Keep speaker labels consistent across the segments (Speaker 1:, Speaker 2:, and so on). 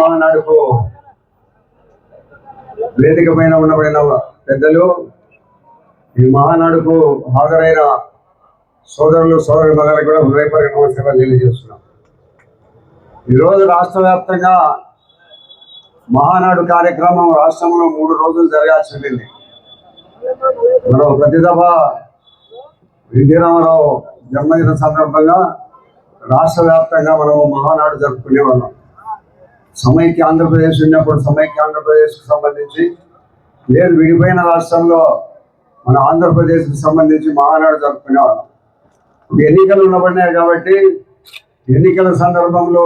Speaker 1: మహానాడుకు వేదిక పైన ఉండబడిన పెద్దలు ఈ మహానాడుకు హాజరైన సోదరులు సోదరి మగారికి కూడా హృదయపరి నమస్కారాలు తెలియజేస్తున్నాం. ఈరోజు రాష్ట్ర వ్యాప్తంగా మహానాడు కార్యక్రమం రాష్ట్రంలో మూడు రోజులు జరగాల్సి ఉండింది. మనం ప్రతి దఫా ఎన్టీ రామారావు జన్మదిన సందర్భంగా రాష్ట్ర వ్యాప్తంగా మనం మహానాడు జరుపుకునే వాళ్ళం. సమైక్య ఆంధ్రప్రదేశ్ ఉన్నప్పుడు సమైక్య ఆంధ్రప్రదేశ్కి సంబంధించి లేదు విడిపోయిన రాష్ట్రంలో మన ఆంధ్రప్రదేశ్కి సంబంధించి మహానాడు జరుపుకునేవాళ్ళం. ఎన్నికలు ఉండబడినాయి కాబట్టి ఎన్నికల సందర్భంలో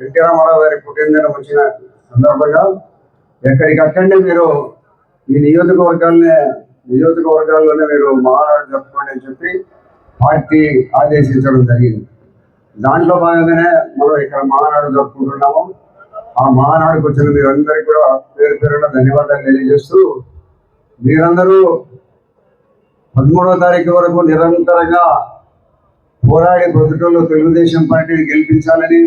Speaker 1: ఎన్టీ రామారావు గారి పుట్టినదినం వచ్చిన సందర్భంగా ఎక్కడికక్కడనే మీరు? ఈ నియోజకవర్గాలనే నియోజకవర్గాల్లోనే మీరు మహానాడు జరుపుకోండి అని చెప్పి పార్టీ ఆదేశించడం జరిగింది. దాంట్లో భాగంగానే మనం ఇక్కడ మహానాడు జరుపుకుంటున్నాము. ఆ మహానాడుకు వచ్చిన మీరందరికీ కూడా పేరు పేరున ధన్యవాదాలు తెలియజేస్తూ మీరందరూ పదమూడవ తారీఖు వరకు నిరంతరంగా పోరాడి ప్రతికూలు తెలుగుదేశం పార్టీని గెలిపించాలని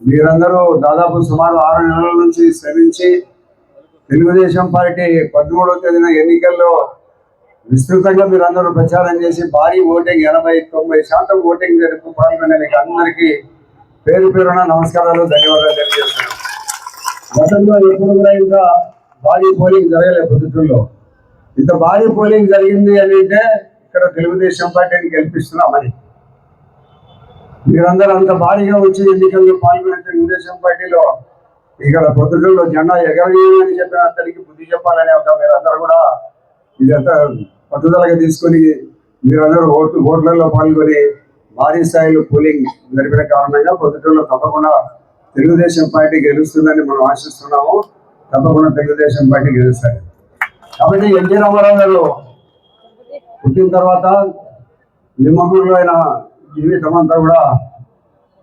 Speaker 1: మీరందరూ దాదాపు సుమారు ఆరు నెలల నుంచి శ్రమించి తెలుగుదేశం పార్టీ పదమూడవ తేదీన ఎన్నికల్లో విస్తృతంగా మీరందరూ ప్రచారం చేసి భారీ ఓటింగ్ ఎనభై తొంభై శాతం ఓటింగ్ జరుపు పాల్గొనే మీకు అందరికీ పేరు పేరున నమస్కారాలు ధన్యవాదాలు తెలియజేస్తున్నాను గతంలో ఎప్పుడు కూడా ఇంకా భారీ పోలింగ్ జరగలేదు పొద్దుటూరులో ఇంత భారీ పోలింగ్ జరిగింది అని అంటే ఇక్కడ తెలుగుదేశం పార్టీని గెలిపిస్తున్నామని. మీరందరూ అంత భారీగా వచ్చి ఎన్నికల్లో పాల్గొనే తెలుగుదేశం పార్టీలో ఇక్కడ పొద్దుటూరులో జెండా ఎగరని చెప్పిన అతనికి బుద్ధి చెప్పాలని ఒక మీరందరూ కూడా ఇదంతా పట్టుదలగా తీసుకొని మీరందరూ ఓట్లు ఓట్లలో పాల్గొని భారీ స్థాయిలో పోలింగ్ జరిపిన కారణంగా పొద్దుటూరులో తప్పకుండా తెలుగుదేశం పార్టీ గెలుస్తుందని మనం ఆశిస్తున్నాము. తప్పకుండా తెలుగుదేశం పార్టీ గెలుస్తారు కాబట్టి ఎన్టీ రామారావు గారు పుట్టిన తర్వాత నిమ్మకూరులో ఆయన జీవితం అంతా కూడా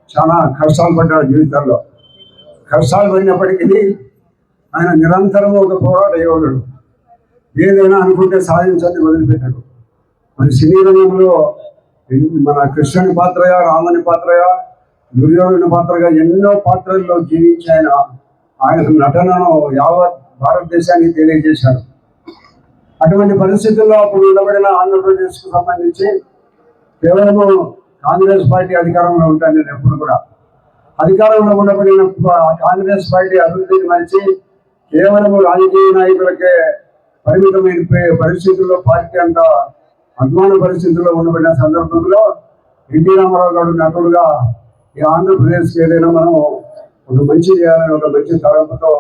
Speaker 1: చాలా కష్టాలు పడ్డాడు జీవితంలో. కష్టాలు పడినప్పటికీ ఆయన నిరంతరం ఒక పోరాట యోగుడు ఏదైనా అనుకుంటే సాధించాలని వదిలిపెట్టాడు మరి సినీ రంగంలో మన కృష్ణుని పాత్రగా రాముని పాత్రగా దుర్యోధుని పాత్రగా ఎన్నో పాత్రల్లో జీవించి ఆయన ఆయన నటనను యావత్ భారతదేశానికి తెలియజేశారు. అటువంటి పరిస్థితుల్లో అప్పుడు ఉండబడిన ఆంధ్రప్రదేశ్కు సంబంధించి కేవలము కాంగ్రెస్ పార్టీ అధికారంలో ఉంటాను నేను ఎప్పుడు కూడా అధికారంలో ఉండబడిన కాంగ్రెస్ పార్టీ అభివృద్ధిని మరిచి కేవలము రాజకీయ నాయకులకే పరిమితమైన పరిస్థితుల్లో పార్టీ అంత అధ్వాన పరిస్థితుల్లో ఉండబడిన సందర్భంలో ఎన్టీ రామారావు గారు నటుడుగా ఈ ఆంధ్రప్రదేశ్కి ఏదైనా మనం ఒక మంచి చేయాలని ఒక మంచి తలంపుతో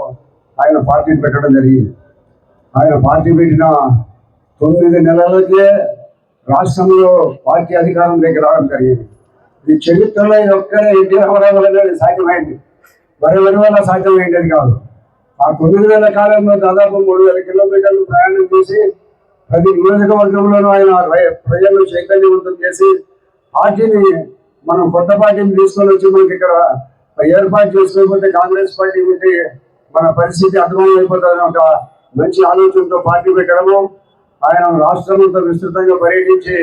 Speaker 1: ఆయన పార్టీని పెట్టడం జరిగింది. ఆయన పార్టీ పెట్టిన తొమ్మిది నెలలకే రాష్ట్రంలో పార్టీ అధికారం దగ్గర రావడం జరిగింది. ఇది చరిత్రలో ఇది ఒక్కడే ఎన్టీ రామారావు గారు సాధ్యమైంది. మరెవరి వల్ల సాధ్యమైంది కాదు. ఆ తొమ్మిది నెలల కాలంలో దాదాపు మూడు వేల కిలోమీటర్లు ప్రయాణం చేసి ప్రతి నియోజకవర్గంలోనూ ఆయన ప్రజలను చైతన్యవంతం చేసి పార్టీని మనం కొత్త పార్టీని తీసుకొని వచ్చి మనకి ఇక్కడ ఏర్పాటు చేసుకోకపోతే కాంగ్రెస్ పార్టీ ఉంటే మన పరిస్థితి అధ్వానం అయిపోతుందని ఒక మంచి ఆలోచనతో పార్టీ పెట్టడము ఆయన రాష్ట్రం అంతా విస్తృతంగా పర్యటించి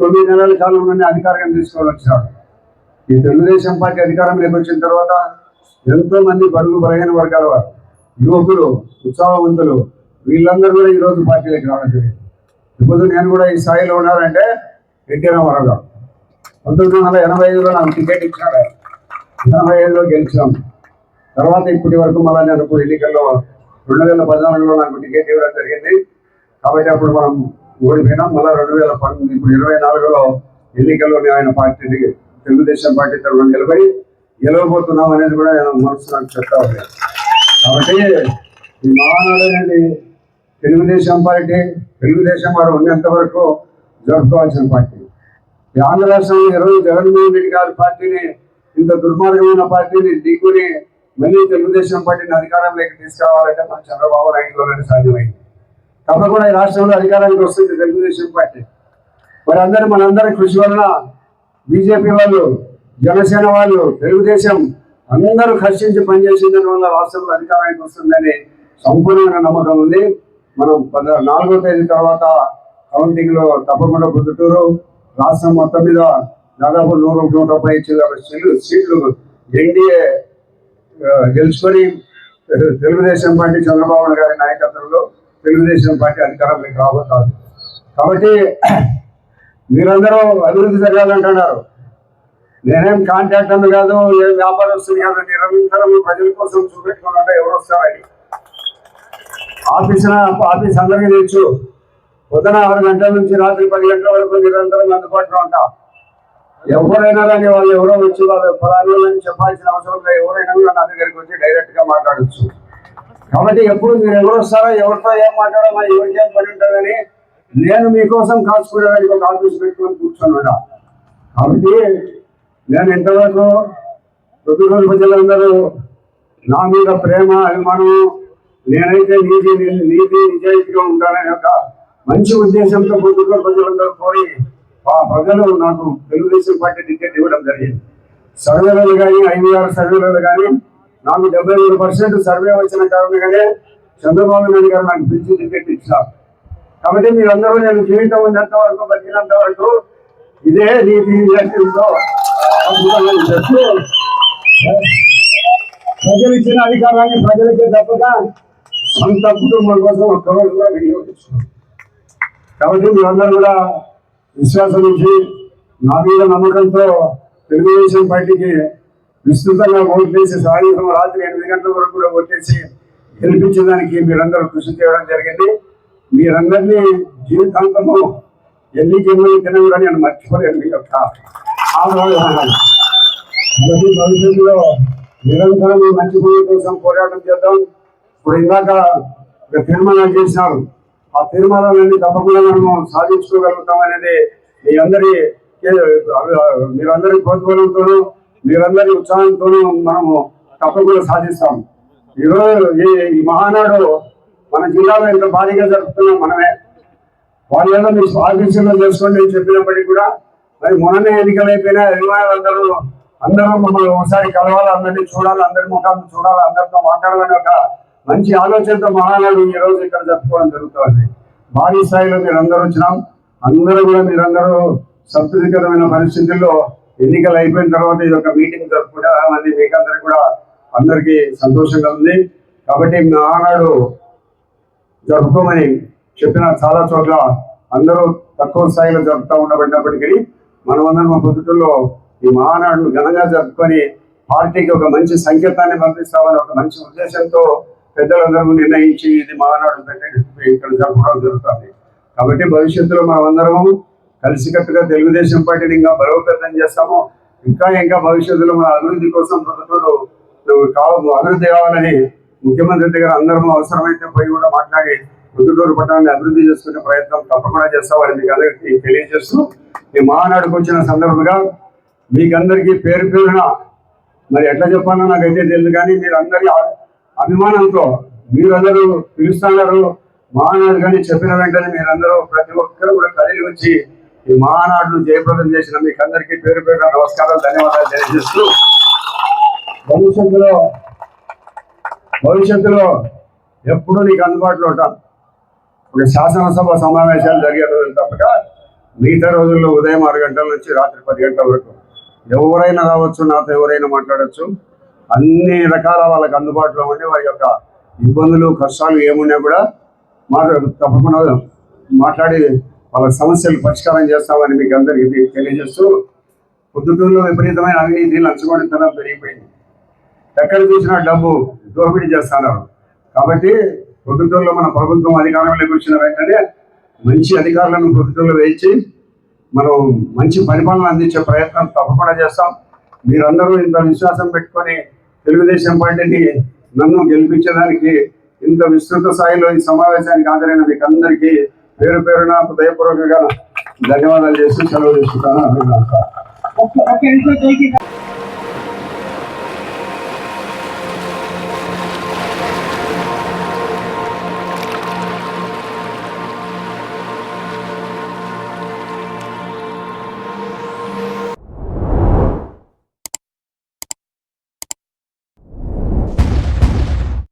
Speaker 1: తొమ్మిది నెలల కాలంలోనే అధికారం తీసుకొని వచ్చాడు. ఈ తెలుగుదేశం పార్టీ అధికారంలోకి వచ్చిన తర్వాత ఎంతో మంది బడుగు బలహీన వర్గాల వారు యువకులు ఉత్సాహవంతులు వీళ్ళందరూ కూడా ఈరోజు పార్టీలోకి రావడం జరిగింది. ఇప్పుడు నేను కూడా ఈ స్థాయిలో ఉన్నారంటే ఎన్టీ రామారావు గారు పంతొమ్మిది వందల ఎనభై ఐదులో నాకు టికెట్ ఇచ్చాడు ఎనభై ఐదులో గెలిచాం తర్వాత ఇప్పటి వరకు మళ్ళీ నేను ఇప్పుడు ఎన్నికల్లో రెండు వేల పద్నాలుగులో నాకు టికెట్ ఇవ్వడం జరిగింది. కాబట్టి అప్పుడు మనం ఓడిపోయినాం. మళ్ళీ రెండు వేల పంతొమ్మిది ఇప్పుడు ఇరవై నాలుగులో ఎన్నికల్లో ఆయన పార్టీని తెలుగుదేశం పార్టీ తరఫున నిలబడి గెలవబోతున్నాం అనేది కూడా నేను మనసు నాకు చెప్తా కాబట్టి ఈ మహానాడు అనేది తెలుగుదేశం పార్టీ తెలుగుదేశం వారు ఉన్నంత వరకు జరుపుకోవాల్సిన పార్టీ. ఈ ఆంధ్ర రాష్ట్రంలో ఈరోజు జగన్మోహన్ రెడ్డి గారి పార్టీని ఇంత దుర్మార్గమైన పార్టీని ఢీకొని మళ్ళీ తెలుగుదేశం పార్టీని అధికారంలోకి తీసుకురావాలంటే మన చంద్రబాబు నాయుడు సాధ్యమైంది. తప్పకుండా ఈ రాష్ట్రంలో అధికారానికి వస్తుంది తెలుగుదేశం పార్టీ. మరి అందరూ మనందరి కృషి వలన బీజేపీ వాళ్ళు జనసేన వాళ్ళు తెలుగుదేశం అందరూ హర్షించి పనిచేసిన వల్ల రాష్ట్రంలో అధికారానికి వస్తుందని సంపూర్ణమైన నమ్మకం ఉంది. మనం పద నాలుగో తేదీ తర్వాత కౌంటింగ్లో తప్పకుండా పొద్దుటూరు. రాష్ట్రం మొత్తం మీద దాదాపు నూరు నూట ముప్పై చిల్లర సీట్లు సీట్లు ఎన్డీఏ గెలుచుకొని తెలుగుదేశం పార్టీ చంద్రబాబు నాయుడు గారి నాయకత్వంలో తెలుగుదేశం పార్టీ అధికారంలోకి రాబోతుంది. కాబట్టి మీరందరూ అభివృద్ధి జరగాలంటున్నారు. నేనేం కాంట్రాక్టర్లు కాదు ఏం వ్యాపారస్తులు కాదు నిరంతరం ప్రజల కోసం చూపెట్టుకుని ఎవరు వస్తారని ఆఫీస్ ఆఫీస్ అందరికీ తెలుసు. పొద్దున ఆరు గంటల నుంచి రాత్రి పది గంటల వరకు నిరంతరం అందుబాటులో ఉంటా. ఎవరైనా కానీ వాళ్ళు ఎవరో వచ్చి వాళ్ళు ఫలాన్ని చెప్పాల్సిన అవసరం లేదు. ఎవరైనా కూడా నా దగ్గరికి వచ్చి డైరెక్ట్గా మాట్లాడచ్చు. కాబట్టి ఎప్పుడు మీరు ఎవరు వస్తారో ఎవరితో ఏం మాట్లాడాలో ఎవరికి ఏం పని ఉంటుందని నేను మీకోసం కాచుకునేదానికి ఒక ఆఫీస్ పెట్టుకొని కూర్చొని ఉన్నా కాబట్టి నేను ఇంతవరకు ప్రతిరోజు ప్రజలందరూ నా మీద ప్రేమ అభిమానం నేనైతే నీతి నీతి నిజాయితీగా ఉంటానని ఒక మంచి ఉద్దేశంతో పొద్దుటూరు ప్రజలందరూ కోరి ఆ ప్రజలు నాకు తెలుగుదేశం పార్టీ టికెట్ ఇవ్వడం జరిగింది. సర్వేలు కానీ ఐవీఆర్ సర్వేలు కానీ నాకు డెబ్బై మూడు పర్సెంట్ సర్వే వచ్చిన కారణంగానే చంద్రబాబు నాయుడు గారు నాకు పిలిచి టికెట్ ఇచ్చారు. కాబట్టి మీరందరూ నేను జీవితం ఉన్నంత వరకు బతికినంత వరకు ఇదే నీతి నిజాయితీతో చెప్తూ ప్రజలు ఇచ్చిన అధికారాన్ని ప్రజలకే తప్పక సొంత కుటుంబం కోసం ఒక్కరోజు కూడా వినియోగించారు కాబట్టి మీరందరూ కూడా విశ్వాసం నుంచి నా మీద నమ్మకంతో తెలుగుదేశం పార్టీకి విస్తృతంగా ఓట్లేసి సాయంత్రం రాత్రి ఎనిమిది గంటల వరకు కూడా ఓట్లేసి గెలిపించడానికి మీరందరూ కృషి చేయడం జరిగింది. మీరందరినీ జీవితాంతము ఎన్ని జన్మలు తిన నేను మర్చిపోలేను మీ యొక్క ఆదరణ భవిష్యత్తులో నిరంతరం మంచి పనుల కోసం పోరాటం చేద్దాం ఇప్పుడు ఇందాక ఒక తీర్మానాలు చేసినారు ఆ తీర్మానాలన్నీ తప్పకుండా మనము సాధించుకోగలుగుతాం అనేది మీ అందరి మీరందరి ప్రోత్సాహంతోనూ మీరందరి ఉత్సాహంతోనూ మనము తప్పకుండా సాధిస్తాం ఈరోజు ఈ ఈ మహానాడు మన జిల్లాలో ఇంత భారీగా జరుపుతున్నాం మనమే. వాళ్ళేదో మీ ఆఫీసుల్లో చేసుకోండి అని చెప్పినప్పటికీ కూడా అది మొన్ననే ఎన్నికలైపోయినా అభిమానులందరూ అందరూ మమ్మల్ని ఒకసారి కలవాలి అందరినీ చూడాలి అందరి ముఖాలను చూడాలి అందరితో మాట్లాడాలని ఒక మంచి ఆలోచనతో మహానాడు ఈ రోజు ఇక్కడ జరుపుకోవడం జరుగుతుంది. భారీ స్థాయిలో మీరు అందరూ వచ్చినాం. అందరూ కూడా మీరందరూ సంతృప్తికరమైన పరిస్థితుల్లో ఎన్నికలు అయిపోయిన తర్వాత ఇది ఒక మీటింగ్ జరుపుకుంటారు అది మీకందరికి కూడా అందరికీ సంతోషంగా ఉంది. కాబట్టి మహానాడు జరుపుకోమని చెప్పిన చాలా చోట్ల అందరూ తక్కువ స్థాయిలో జరుపుతూ ఉండబడినప్పటికీ మనమందరం మా పొద్దుటూరులో ఈ మహానాడును ఘనంగా జరుపుకొని పార్టీకి ఒక మంచి సంకేతాన్ని పంపిస్తామని ఒక మంచి ఉద్దేశంతో పెద్దలందరూ నిర్ణయించి ఇది మహానాడు ఇక్కడ జరపడం జరుగుతుంది. కాబట్టి భవిష్యత్తులో మనమందరము కలిసికట్టుగా తెలుగుదేశం పార్టీని ఇంకా బలోపేతం చేస్తాము. ఇంకా ఇంకా భవిష్యత్తులో మన అభివృద్ధి కోసం ప్రభుత్వాలు నువ్వు కావ అభివృద్ధి కావాలని ముఖ్యమంత్రి దగ్గర అందరం అవసరమైతే పోయి కూడా మాట్లాడి పొద్దుటూరు పట్టణాన్ని అభివృద్ధి చేసుకునే ప్రయత్నం తప్పకుండా చేస్తామని మీకు అందరికీ తెలియజేస్తూ ఈ మహానాడుకు వచ్చిన సందర్భంగా మీకందరికీ పేరు పేరున మరి ఎట్లా చెప్పాలో నాకైతే తెలియదు కానీ మీరు అందరి అభిమానంతో మీరందరూ పిలుస్తున్నారు. మహానాడు కానీ చెప్పిన వెంటనే మీరందరూ ప్రతి ఒక్కరు కూడా కదిలి వచ్చి ఈ మహానాడును జయప్రదం చేసిన మీకు అందరికీ పేరు పేరున నమస్కారాలు ధన్యవాదాలు తెలియజేస్తూ భవిష్యత్తులో భవిష్యత్తులో ఎప్పుడూ నీకు అందుబాటులో ఉంటాను. ఒక శాసనసభ సమావేశాలు జరిగే రోజులు తప్పక మిగతా రోజుల్లో ఉదయం ఆరు గంటల నుంచి రాత్రి పది గంటల వరకు ఎవరైనా రావచ్చు నాతో ఎవరైనా మాట్లాడచ్చు. అన్ని రకాల వాళ్ళకి అందుబాటులో ఉండి వారి యొక్క ఇబ్బందులు కష్టాలు ఏమున్నా కూడా మాట్లాడు తప్పకుండా మాట్లాడి వాళ్ళ సమస్యలు పరిష్కారం చేస్తామని మీకు అందరికీ తెలియజేస్తూ పొద్దుటూరులో విపరీతమైన అవినీతి లంచగొడితనం పెరిగిపోయింది. ఎక్కడ చూసినా డబ్బు దోపిడీ చేస్తున్నారు. కాబట్టి ప్రభుత్వంలో మన ప్రభుత్వం అధికారంలోకి వచ్చిన వెంటనే మంచి అధికారులను ప్రభుత్వంలో వేయించి మనం మంచి పరిపాలన అందించే ప్రయత్నం తప్పకుండా చేస్తాం. మీరందరూ ఇంత విశ్వాసం పెట్టుకొని తెలుగుదేశం పార్టీని నన్ను గెలిపించడానికి ఇంత విస్తృత స్థాయిలో ఈ సమావేశానికి హాజరైన మీకు అందరికీ పేరు పేరున హృదయపూర్వకంగా ధన్యవాదాలు చేస్తూ సెలవు తీసుకుంటాను.